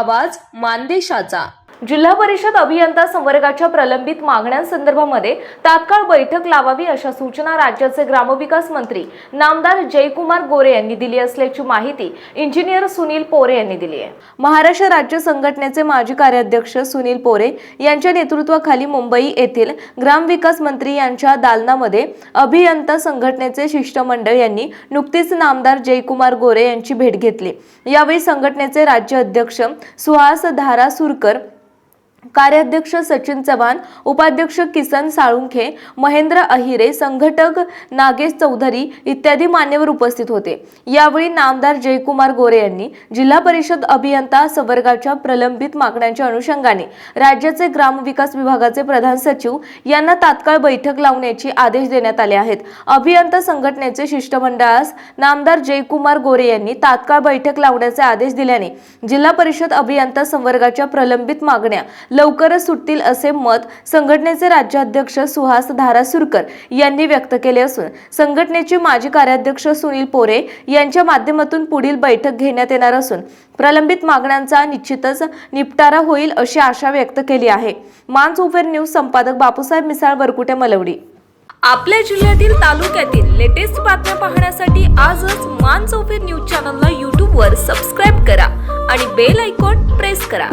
आवाज मानदेशाचा. जिल्हा परिषद अभियंता संवर्गाच्या प्रलंबित मागण्यांसंदर्भामध्ये तात्काळ बैठक लावावी अशा सूचना राज्याचे ग्रामविकास मंत्री नामदार जयकुमार गोरे यांनी दिली असल्याची माहिती इंजिनियर सुनील पोरे यांनी दिली आहे. महाराष्ट्र राज्य संघटनेचे माजी कार्याध्यक्ष सुनील पोरे यांच्या नेतृत्वाखाली मुंबई येथील ग्रामविकास मंत्री यांच्या दालनामध्ये अभियंता संघटनेचे शिष्टमंडळ यांनी नुकतीच नामदार जयकुमार गोरे यांची भेट घेतली. यावेळी संघटनेचे राज्य अध्यक्ष सुहास धारासुरकर कार्याध्यक्ष सचिन चव्हाण उपाध्यक्ष किसन साळुंखे महेंद्र अहिरे संघटक नागेश चौधरी इत्यादी मान्यवर उपस्थित होते. यावेळी नामदार जयकुमार गोरे यांनी जिल्हा परिषद अभियंता सवर्गाच्या प्रलंबित मागण्यांच्या अनुषंगाने राज्याचे ग्रामविकास विभागाचे प्रधान सचिव यांना तात्काळ बैठक लावण्याचे आदेश देण्यात आले आहेत. अभियंता संघटनेचे शिष्टमंडळास नामदार जयकुमार गोरे यांनी तात्काळ बैठक लावण्याचे आदेश दिल्याने जिल्हा परिषद अभियंता संवर्गाच्या प्रलंबित मागण्या लवकरच सुटतील असे मत संघटनेचे राज्याध्यक्ष सुहास धारासुरकर यांनी व्यक्त केले असून संघटनेचे माजी कार्याध्यक्ष सुनील पोरे यांच्या माध्यमातून पुढील बैठक घेण्यात येणार असून प्रलंबित मागण्यांचा निश्चितच निपटारा होईल अशी आशा व्यक्त केली आहे. मानसोफेर न्यूज संपादक बापूसाहेब मिसाळ वरकुटे मलवडी. आपल्या जिल्ह्यातील तालुक्यातील लेटेस्ट बातम्या पाहण्यासाठी आजच मान चौफेर न्यूज चॅनलला यूट्यूबवर सबस्क्राईब करा आणि बेल आयकॉन प्रेस करा.